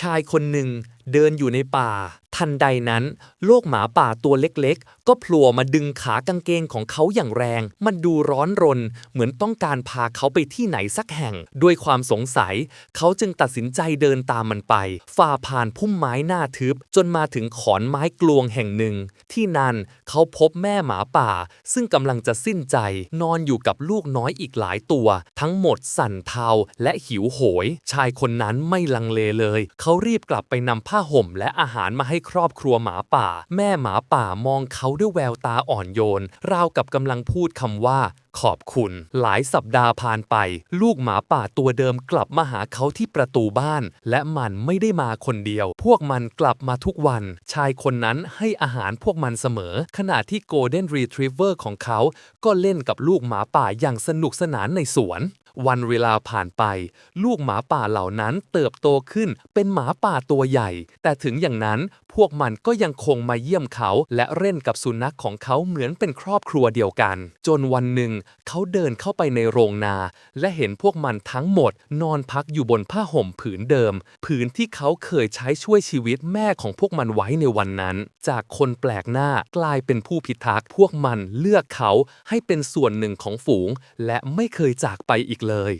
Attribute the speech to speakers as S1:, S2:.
S1: ชายคนหนึ่งเดินอยู่ในป่า ทันใดนั้น โลกหมาป่าตัวเล็กๆ ก็โผล่มาดึงขากางเกงของเขาอย่างแรง มันดูร้อนรน เหมือนต้องการพาเขาไปที่ไหนสักแห่ง ด้วยความสงสัย เขาจึงตัดสินใจเดินตามมันไป ฝ่าผ่านพุ่มไม้หน้าทึบ จนมาถึงขอนไม้กลวงแห่งหนึ่ง ที่นั่นเขาพบแม่หมาป่า ซึ่งกำลังจะสิ้นใจ นอนอยู่กับลูกน้อยอีกหลายตัว ทั้งหมดสั่นเทาและหิวโหย ชายคนนั้นไม่ลังเลเลย เขารีบกลับไปนำผ้าห่มและอาหารมาให้ครอบครัวหมาป่า แม่หมาป่ามองเขาด้วยแววตาอ่อนโยน ราวกับกำลังพูดคำว่า ขอบคุณ หลายสัปดาห์ผ่านไป ลูกหมาป่าตัวเดิมกลับมาหาเขาที่ประตูบ้าน และมันไม่ได้มาคนเดียว พวกมันกลับมาทุกวัน ชายคนนั้นให้อาหารพวกมันเสมอ ขณะที่ Golden Retriever ของเขา ก็เล่นกับลูกหมาป่าอย่างสนุกสนานในสวน วันเวลาผ่านไป ลูกหมาป่าเหล่านั้นเติบโตขึ้นเป็นหมาป่าตัวใหญ่ แต่ถึงอย่างนั้นพวกมันก็ยังคงมาเยี่ยมเขาและเล่นกับสุนัขของเขาเหมือนเป็นครอบครัวเดียวกัน จนวันหนึ่งเขาเดินเข้าไปในโรงนา และเห็นพวกมันทั้งหมด นอนพักอยู่บนผ้าห่มผืนเดิม ผืนที่เขาเคยใช้ช่วยชีวิตแม่ของพวกมันไว้ในวันนั้น จากคนแปลกหน้ากลายเป็นผู้พิทักษ์พวกมันเลือกเขาให้เป็นส่วนหนึ่งของฝูง และไม่เคยจากไปอีกเลย